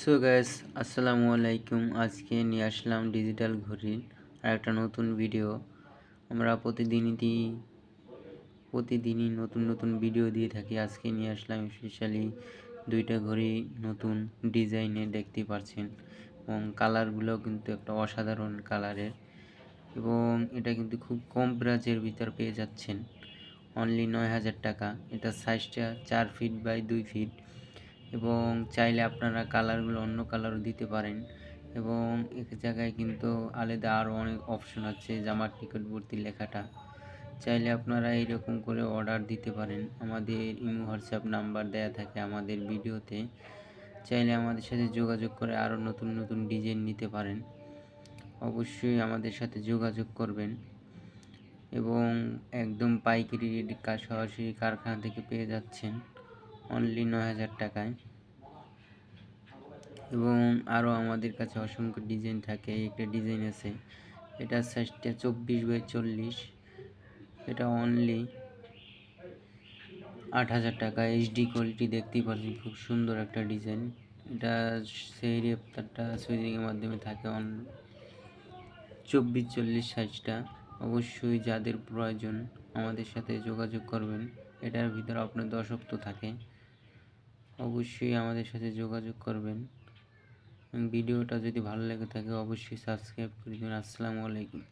So gas আসসালামু আলাইকুম আজকে নিয়ে আসলাম ডিজিটাল ঘড়ির আর একটা নতুন ভিডিও আমরা প্রতিদিনই প্রতিদিনই নতুন নতুন ভিডিও দিয়ে থাকি। আজকে নিয়ে আসলাম স্পেশালি দুইটা ঘড়ি নতুন ডিজাইনে দেখতে পাচ্ছেন এবং কালারগুলো কিন্তু একটা অসাধারণ কালারের এবং এটা কিন্তু খুব কম প্রাইজের ভিতর পেয়ে যাচ্ছেন। অনলি নয় হাজার টাকা। এটা সাইজটা চার ফিট বাই দুই ফিট এবং চাইলে আপনারা কালারগুলো অন্য কালারও দিতে পারেন। এবং এক জায়গায় কিন্তু আলাদা আরও অনেক অপশন আছে জামার নিকটবর্তী লেখাটা। চাইলে আপনারা এইরকম করে অর্ডার দিতে পারেন। আমাদের ইমো, হোয়াটসঅ্যাপ নাম্বার দেয়া থাকে আমাদের ভিডিওতে। চাইলে আমাদের সাথে যোগাযোগ করে আরও নতুন নতুন ডিজাইন নিতে পারেন। অবশ্যই আমাদের সাথে যোগাযোগ করবেন। এবং একদম পাইকারি সরাসরি কারখানা থেকে পেয়ে যাচ্ছেন। অনলি নয় হাজার টাকায়। এবং আরও আমাদের কাছে অসংখ্য ডিজাইন থাকে, একটা ডিজাইন আছে। এটা সাইজটা চব্বিশ বাই চল্লিশ। এটা অনলি আট হাজার টাকা এইচডি কোয়ালিটি দেখতেই পাচ্ছেন খুব সুন্দর একটা ডিজাইন এটা সেই রেপ্তারটা সুইজিংয়ের মাধ্যমে থাকে অন চব্বিশ চল্লিশ সাইজটা অবশ্যই যাদের প্রয়োজন আমাদের সাথে যোগাযোগ করবেন, এটার ভিতরে আপনার দশক্ত থাকে। অবশ্যই আমাদের সাথে যোগাযোগ করবেন। ভিডিওটা যদি ভালো লেগে থাকে অবশ্যই সাবস্ক্রাইব করে দিন আসসালামু আলাইকুম।